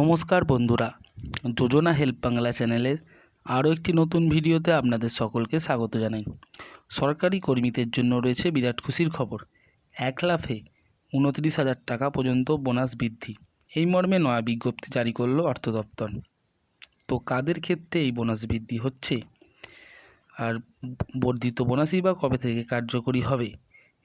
নমস্কার বন্ধুরা, যোজনা হেল্প বাংলা চ্যানেলের আরও একটি নতুন ভিডিওতে আপনাদের সকলকে স্বাগত জানাই। সরকারি কর্মীদের জন্য রয়েছে বিরাট খুশির খবর। এক লাফে উনত্রিশ হাজার টাকা পর্যন্ত বোনাস বৃদ্ধি। এই মর্মে নয়া বিজ্ঞপ্তি জারি করল অর্থ দপ্তর। তো কাদের ক্ষেত্রে এই বোনাস বৃদ্ধি হচ্ছে? আর বর্ধিত বোনাসই বা কবে থেকে কার্যকরী হবে?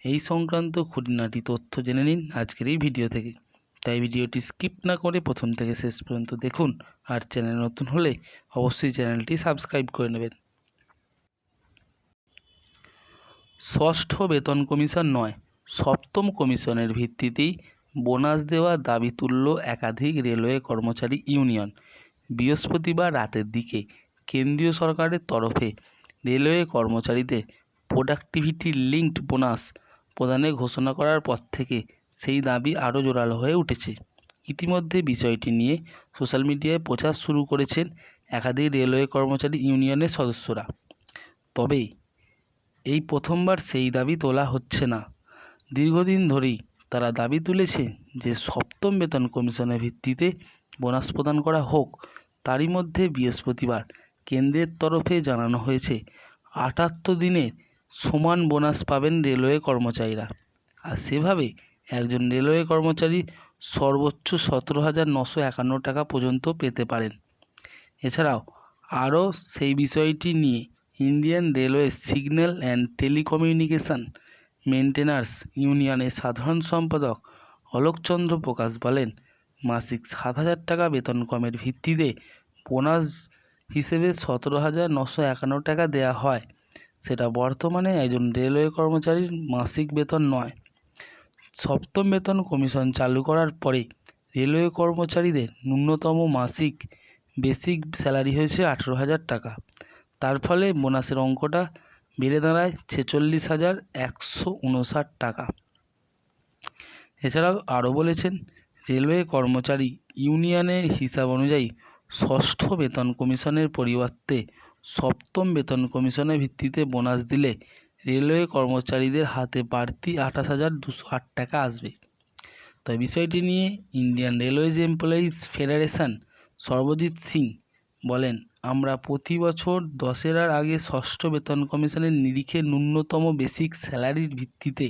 এই সংক্রান্ত খুঁটিনাটি তথ্য জেনে নিন আজকের এই ভিডিও থেকে। তাই ভিডিওটি স্কিপ না করে প্রথম থেকে শেষ পর্যন্ত দেখুন আর চ্যানেল নতুন হলে অবশ্যই চ্যানেলটি সাবস্ক্রাইব করে নেবেন। ষষ্ঠ বেতন কমিশন নয়, সপ্তম কমিশনের ভিত্তিতেই বোনাস দেওয়ার দাবি তুলল একাধিক রেলওয়ে কর্মচারী ইউনিয়ন। বৃহস্পতিবার রাতের দিকে কেন্দ্রীয় সরকারের তরফে রেলওয়ে কর্মচারীদের প্রোডাক্টিভিটি লিঙ্কড বোনাস প্রদানের ঘোষণা করার পর থেকে সেই দাবি আরও জোরালো হয়ে উঠেছে। ইতিমধ্যে বিষয়টি নিয়ে সোশ্যাল মিডিয়ায় প্রচার শুরু করেছেন একাধিক রেলওয়ে কর্মচারী ইউনিয়নের সদস্যরা। তবে এই প্রথমবার সেই দাবি তোলা হচ্ছে না। দীর্ঘদিন ধরেই তারা দাবি তুলেছে যে সপ্তম বেতন কমিশনের ভিত্তিতে বোনাস প্রদান করা হোক, তারই মধ্যে বৃহস্পতিবার কেন্দ্রের তরফে জানানো হয়েছে, আটাত্তর দিনের সমান বোনাস পাবেন রেলওয়ে কর্মচারীরা। আর সেভাবে একজন রেলওয়ে কর্মচারী সর্বোচ্চ সতেরো হাজার নশো একান্ন টাকা পর্যন্ত পেতে পারেন। এছাড়াও আরও সেই বিষয়টি নিয়ে Indian railway signal and telecommunication maintainers ইউনিয়নের সাধারণ সম্পাদক অলোকচন্দ্র প্রকাশ বলেন, মাসিক সাত হাজার টাকা বেতন কমের ভিত্তিতে বোনাস হিসেবে সতেরো হাজার নশো একান্ন টাকা দেওয়া হয়। সেটা বর্তমানে একজন রেলওয়ে কর্মচারীর মাসিক বেতন নয়। সপ্তম বেতন কমিশন চালু করার পরে রেলওয়ে কর্মচারীদের ন্যূনতম মাসিক বেসিক স্যালারি হয়েছে আঠেরো হাজার টাকা। তার ফলে বোনাসের অঙ্কটা বেড়ে দাঁড়ায় ছেচল্লিশ হাজার একশো উনষাট টাকা। এছাড়াও আরও বলেছেন, রেলওয়ে কর্মচারী ইউনিয়নের হিসাব অনুযায়ী ষষ্ঠ বেতন কমিশনের পরিবর্তে সপ্তম বেতন কমিশনের ভিত্তিতে বোনাস দিলে রেলওয়ে কর্মচারীদের হাতে বাড়তি আঠাশ হাজার দুশো আট টাকা আসবে। তাই বিষয়টি নিয়ে Indian railways employees federation Sarbajit Singh বলেন, আমরা প্রতি বছর দশেরার আগে ষষ্ঠ বেতন কমিশনের নিরিখে ন্যূনতম বেসিক স্যালারির ভিত্তিতে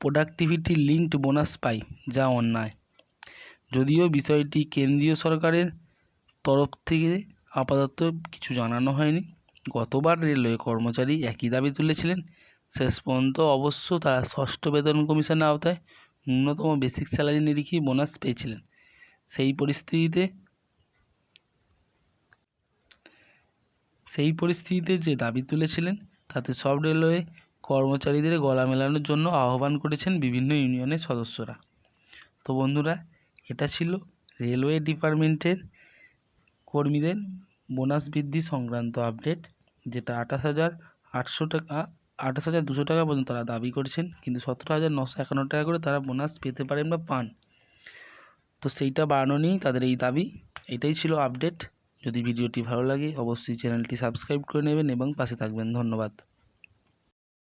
প্রোডাক্টিভিটি লিঙ্কড বোনাস পাই, যা অন্যায়। যদিও বিষয়টি কেন্দ্রীয় সরকারের তরফ থেকে আপাতত কিছু জানানো হয়নি। গতবার রেলওয়ে কর্মচারী একই দাবি তুলেছিলেন। শেষ পর্যন্ত অবশ্য তারা ষষ্ঠ বেতন কমিশনের আওতায় ন্যূনতম বেসিক স্যালারি নিরিখেই বোনাস পেয়েছিলেন। সেই পরিস্থিতিতে সেই পরিস্থিতিতে যে দাবি তুলেছিলেন, তাতে সব রেলওয়ে কর্মচারীদের গলা মেলানোর জন্য আহ্বান করেছেন বিভিন্ন ইউনিয়নের সদস্যরা। তো বন্ধুরা, এটা ছিল রেলওয়ে ডিপার্টমেন্টের কর্মীদের বোনাস বৃদ্ধি সংক্রান্ত আপডেট। যেটা আঠাশ হাজার আটশো টাকা, আঠাশ হাজার দুশো টাকা পর্যন্ত তারা দাবি করেছেন। কিন্তু সতেরো হাজার নশো একান্ন টাকা করে তারা বোনাস পেতে পারেন বা পান। তো সেইটা বাড়ানো নিয়েই তাদের এই দাবি। এটাই ছিল আপডেট যদি ভিডিওটি ভালো লাগে, অবশ্যই চ্যানেলটি সাবস্ক্রাইব করে নেবেন এবং পাশে থাকবেন। ধন্যবাদ।